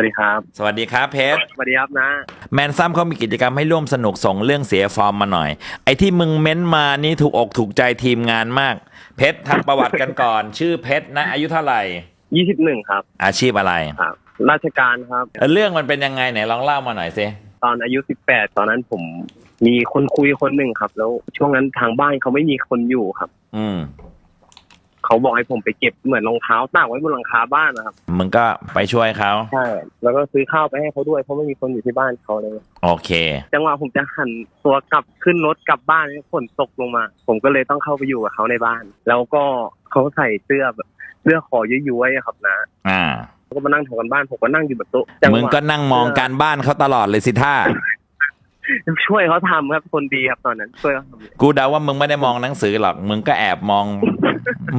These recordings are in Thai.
สวัสดีครับ สวัสดีครับเพชร สวัสดีครับนะ แมนซัมเขามีกิจกรรมให้ร่วมสนุกส่งเรื่องเสียฟอร์มมาหน่อย ไอ้ที่มึงเม้นมานี่ถูกอกถูกใจทีมงานมาก เพชรทำประวัติกันก่อน ชื่อเพชรนะอายุเท่าไหร่ ยี่สิบหนึ่งครับ อาชีพอะไร ครับ ราชการครับ เรื่องมันเป็นยังไงไหนลองเล่ามาหน่อยสิ ตอนอายุสิบแปดตอนนั้นผมมีคนคุยคนหนึ่งครับ แล้วช่วงนั้นทางบ้านเขาไม่มีคนอยู่ครับ อืม เขาบอกให้ผมไปเก็บเหมือนรองเท้าตากไว้บนหลังคาบ้านนะครับมึงก็ไปช่วยเขาใช่แล้วก็ซื้อข้าวไปให้เขาด้วยเพราะไม่มีคนอยู่ที่บ้านเขาเลย โอเค จังหวะผมจะหันตัวกลับขึ้นรถกลับบ้านฝนตกลงมา ผมก็เลยต้องเข้าไปอยู่กับเขาในบ้าน แล้วก็เขาใส่เสื้อแบบเสื้อคอย้วยๆอะครับนะ อ่าเขาก็มานั่งทำกันบ้านผมก็นั่งอยู่บนโต๊ะจังหวะมึงก็นั่งมองการบ้านเขาตลอดเลยสิท่าช่วยเขาทำครับคนดีครับตอนนั้นช่วยเขาทำกูเดาว่ามึงไม่ได้มองหนังสือหรอก มึงก็แอบมอง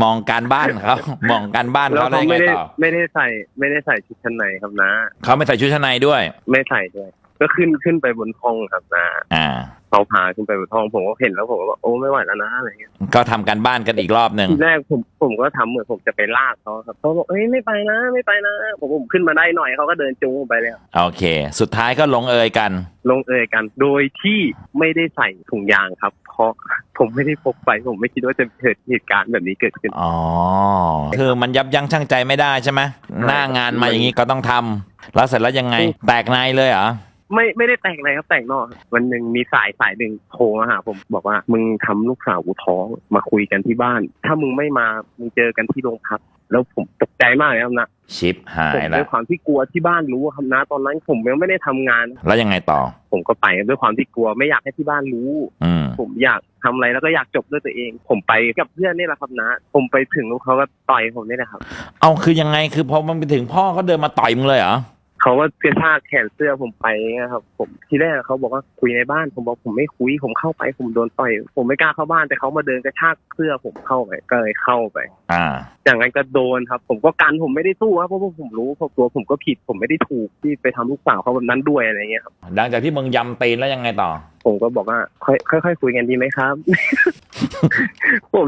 มองการบ้านเขามองการบ้านแล้วเขาได้เขาไงไม่ได้ต่อไม่ได้ใส่ไม่ได้ใส่ชุดชั้นในครับนะเขาไม่ใส่ชุดชั้นในด้วย ไม่ใส่ด้วยก็ขึ้นขึ้นไปบนห้องครับนะอ่าเขาพาขึ้นไปบนห้องผมก็เห็นแล้วผมก็บอกโอ้ไม่ไหวแล้วนะอะไรเงี้ยก็ทำการบ้านกันอีกรอบหนึ่งทีแรกผมผมก็ทำเหมือนผมจะไปลากเขาครับเขาบอกเอ้ยไม่ไปนะไม่ไปนะผมผมขึ้นมาได้หน่อยเขาก็เดินจูงผมไปเลยครับโอเค สุดท้ายก็ลงเอยกัน ลงเอยกัน โดยที่ไม่ได้ใส่ถุงยางครับเพราะผมไม่ได้พกไป ผมไม่คิดว่าจะเกิดเหตุการณ์แบบนี้เกิดขึ้น อ๋อ คือมันยับยั้งชั่งใจไม่ได้ใช่ไหมหน้างานมาอย่างนี้ก็ต้องทำแล้วเสร็จแล้วยังไง แตกนายเลยเหรอ ไม่ไม่ได้แต่งอะไรครับแต่งนอกครับวันหนึ่งมีสายสายหนึ่งโทรมาหาผมบอกว่ามึงทำลูกสาวกูท้องมาคุยกันที่บ้าน ถ้ามึงไม่มามึงเจอกันที่โรงพักแล้วผมตกใจมากเลยครับนะชิปหาผมยด้แล้ววยความที่กลัวที่บ้านรู้อะครับนะตอนนั้นผมยังไม่ได้ทำงาน แล้วยังไงต่อ ผมก็ไปด้วยความที่กลัวไม่อยากให้ที่บ้านรู้อืมผมอยากทำอะไรแล้วก็อยากจบด้วยตัวเอง ผมไปกับเพื่อนนี่แหละครับนะ ผมไปถึงแล้วเขาก็ต่อยผมนี่แหละครับ เอาคือยังไงคือพอมันไปถึงพ่อเขาเดินมาต่อยมึงเลยเหรอ เขาก็กระชากแขนเสื้อผมไปนะครับ ผมทีแรกเขาบอกว่าคุยในบ้าน ผมบอกผมไม่คุย ผมเข้าไปผมโดนต่อยผมไม่กล้าเข้าบ้านแต่เขามาเดินกระชากเสื้อผมเข้าไปก็เลยเข้าไป อ่า อย่างนั้นก็โดนครับ ผมก็กันผมไม่ได้สู้ครับเพราะว่าผมรู้เพราะตัวผมก็ผิดผมไม่ได้ถูกที่ไปทำลูกสาวเขาแบบนั้นด้วยอะไรเงี้ยครับหลังจากที่มึงยำตีนแล้วยังไงต่อ ผมก็บอกว่าค่อยค่อยๆคุยกันดีไหมครับผม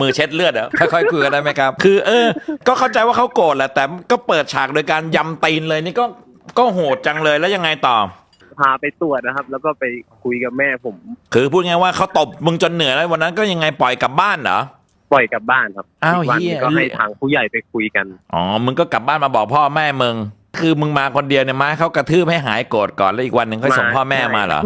มือเช็ดเลือดเหรอค่อยๆคุยกันได้ไหมครับ คือ เออ ก็เข้าใจว่าเขาโกรธแหละแต่ก็เปิดฉากโดยการยำตีนเลยนี่ก็ก็โหดจังเลยแล้วยังไงต่อพาไปตรวจนะครับ แล้วก็ไปคุยกับแม่ผม คือพูดง่ายๆว่าเขาตบมึงจนเหนื่อยแล้ววันนั้นก็ยังไงปล่อยกลับบ้านเหรอปล่อยกลับบ้านครับอ้าวกวันเหี้ยก็ให้ทางผู้ใหญ่ไปคุยกันอ๋อมึงก็กลับบ้านมาบอกพ่อแม่มึงคือมึงมาคนเดียวเนี่ยมาให้เขากระทืบให้หายโกรธก่อนแล้วอีกวันหนึ่งค่อยส่งมาพ่อแม่มาเหรอ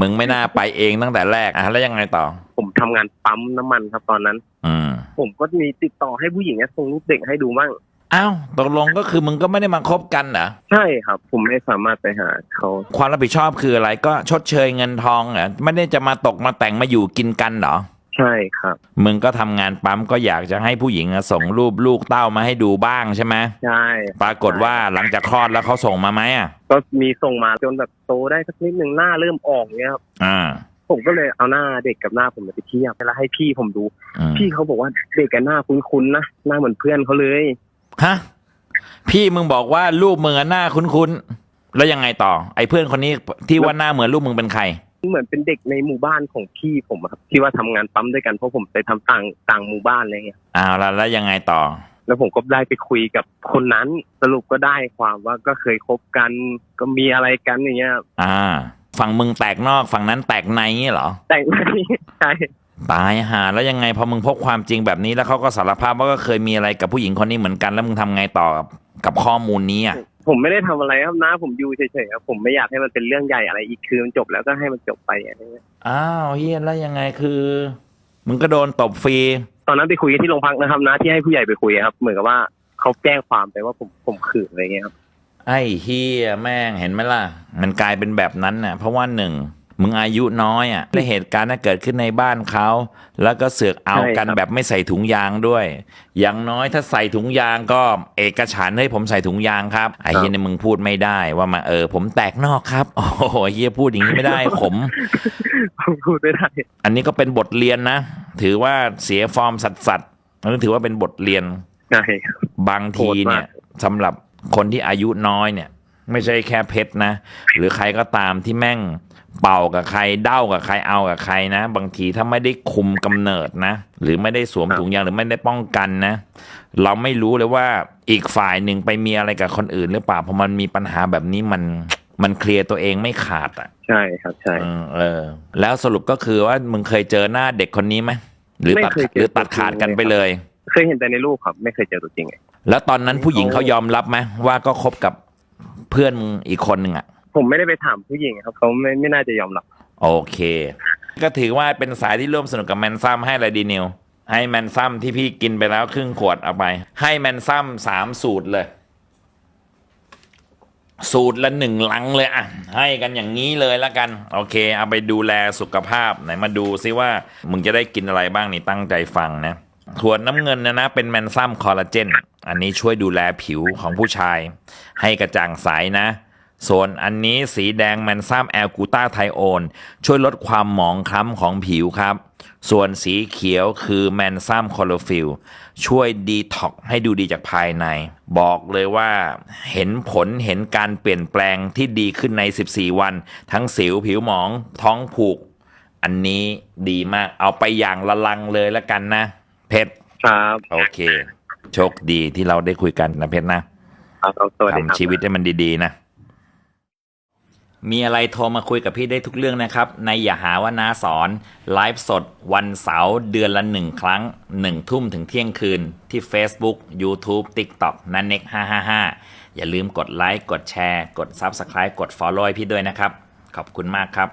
มึงไม่น่าไปเองตั้งแต่แรกอะแล้วยังไงต่อ ผมทำงานปั๊มน้ำมันครับตอนนั้น อืมผมก็มีติดต่อให้ผู้หญิงเนี่ยส่งรูปเด็กให้ดูบ้างอ้าวตกลงก็คือมึงก็ไม่ได้มาคบกันเหรอใช่ครับ ผมไม่สามารถไปหาเขาความรับผิดชอบคืออะไรก็ชดเชยเงินทองเหรอไม่ได้จะมาตกมาแต่งมาอยู่กินกันเหรอ ใช่ครับ มึงก็ทำงานปั๊มก็อยากจะให้ผู้หญิงอะส่งรูปลูกเต้ามาให้ดูบ้างใช่ไหมใช่ปรากฏว่าหลังจากคลอดแล้วเขาส่งมาไหมอะ ก็มีส่งมาจนแบบโตได้สักนิดหนึ่งหน้าเริ่มออกเนี่ยครับอ่าผมก็เลยเอาหน้าเด็กกับหน้าผมไปเทียบแล้วให้พี่ผมดู อืมพี่เขาบอกว่าเด็กกับหน้าคุ้นๆนะหน้าเหมือนเพื่อนเขาเลย ฮะพี่มึงบอกว่าลูกมึงอะหน้าคุ้นๆแล้วยังไงต่อ ไอ้เพื่อนคนนี้ที่ว่าหน้าเหมือนลูกมึงเป็นใคร เหมือนเป็นเด็กในหมู่บ้านของพี่ผมอะครับที่ว่าทำงานปั๊มด้วยกันเพราะผมไปทำต่างต่างหมู่บ้านอะไรเงี้ยอ้าวแล้วแล้วยังไงต่อ แล้วผมก็ได้ไปคุยกับคนนั้นสรุปก็ได้ความว่าก็เคยคบกันก็มีอะไรกันอย่างเงี้ยครับอ่า ฝั่งมึงแตกนอกฝั่งนั้นแตกในเงี้ยเหรอ แต่งไม่ใช่ตายหาแล้วยังไงพอมึงพบความจริงแบบนี้แล้วเขาก็สารภาพว่าก็เคยมีอะไรกับผู้หญิงคนนี้เหมือนกันแล้วมึงทำไงต่อกับกับข้อมูลนี้อะ ผมไม่ได้ทำอะไรครับนะ ผมอยู่เฉยๆครับผมไม่อยากให้มันเป็นเรื่องใหญ่อะไรอีกคือมันจบแล้วก็ให้มันจบไปอะไรเงี้ยอ้าวเฮียแล้วยังไงคือมึงก็โดนตบฟรีตอนนั้นไปคุยกันที่โรงพักนะครับนะที่ให้ผู้ใหญ่ไปคุยครับ เหมือนกับว่าเขาแจ้งความไปว่าผมผมขืนอะไรเงี้ยครับไอ้เฮียแม่งเห็นไหมล่ะ มันกลายเป็นแบบนั้นน่ะ เพราะว่าหนึ่ง มึงอายุน้อยอะและเหตุการณ์นั้นเกิดขึ้นในบ้านเขา แล้วก็เสือกเอากันแบบไม่ใส่ถุงยางด้วย อย่างน้อยถ้าใส่ถุงยางก็เอกฉันท์ให้ผมใส่ถุงยางครับไอ้เฮียนี่มึงพูดไม่ได้ว่ามาเออ ผมแตกนอกครับ โอ้โหเฮียพูดอย่างนี้ไม่ได้ผมผมพูดไม่ได้อันนี้ก็เป็นบทเรียนนะ ถือว่าเสียฟอร์มสัสสัสๆนั่นถือว่าเป็นบทเรียนใช่บางทีเนี่ยโหดมากสำหรับคนที่อายุน้อยเนี่ย ไม่ใช่แค่เพชรนะ หรือใครก็ตามที่แม่งเป่ากับใครเด้ากับใครเอากับใครนะ บางทีถ้าไม่ได้คุมกำเนิดนะ หรือไม่ได้สวมครับถุงยางหรือไม่ได้ป้องกันนะ เราไม่รู้เลยว่าอีกฝ่ายหนึ่งไปมีอะไรกับคนอื่นหรือเปล่าเพราะมันมีปัญหาแบบนี้มันมันเคลียร์ตัวเองไม่ขาดอะ ใช่ครับใช่เออเออแล้วสรุปก็คือว่ามึงเคยเจอหน้าเด็กคนนี้ไหมหรือตัดไม่เคยเจอหรือตัดขาดกันไปเลย เคยเห็นแต่ในรูปครับ ไม่เคยเจอตัวจริงไงแล้วตอนนั้นผู้หญิงเขายอมรับไหมว่าก็คบกับ เพื่อนมึงอีกคนหนึ่งอะ ผมไม่ได้ไปถามผู้หญิงครับเขาไม่ไม่น่าจะยอมรับโอเค ก็ถือว่าเป็นสายที่ร่วมสนุกกับแมนซัมให้อะไรดีนิว ให้แมนซัมที่พี่กินไปแล้วครึ่งขวดเอาไป ให้แมนซัมสามสูตรเลย สูตรละหนึ่งลังเลยอะ ให้กันอย่างนี้เลยแล้วกัน โอเค เอาไปดูแลสุขภาพไหนมาดูซิว่า มึงจะได้กินอะไรบ้างนี่ตั้งใจฟังนะขวดน้ำเงินนะนะเป็นแมนซัมคอลลาเจน อันนี้ช่วยดูแลผิวของผู้ชาย ให้กระจ่างใสนะ ส่วนอันนี้สีแดงแมนซัมแอลกูตาไทโอน ช่วยลดความหมองคล้ำของผิวครับ ส่วนสีเขียวคือแมนซัมคอลโลฟิลช่วยดีท็อกให้ดูดีจากภายใน บอกเลยว่าเห็นผลเห็นการเปลี่ยนแปลงที่ดีขึ้นใน 14 วัน ทั้งสิวผิวหมองท้องผูก อันนี้ดีมากเอาไปอย่างละลังเลยแล้วกันนะ เพชรครับ โอเค โชคดีที่เราได้คุยกันนะเพชรนะครับครับสวัสดีครับทำชีวิตให้มันดีๆนะ มีอะไรโทรมาคุยกับพี่ได้ทุกเรื่องนะครับ ในอย่าหาว่านาสอนไลฟ์สดวันเสาร์เดือนละหนึ่งครั้งหนึ่งทุ่มถึงเที่ยงคืนที่ Facebook YouTube TikTok นันเน็ก555 อย่าลืมกดไลค์กดแชร์ กด Subscribe กด Follow ให้พี่ด้วยนะครับ ขอบคุณมากครับ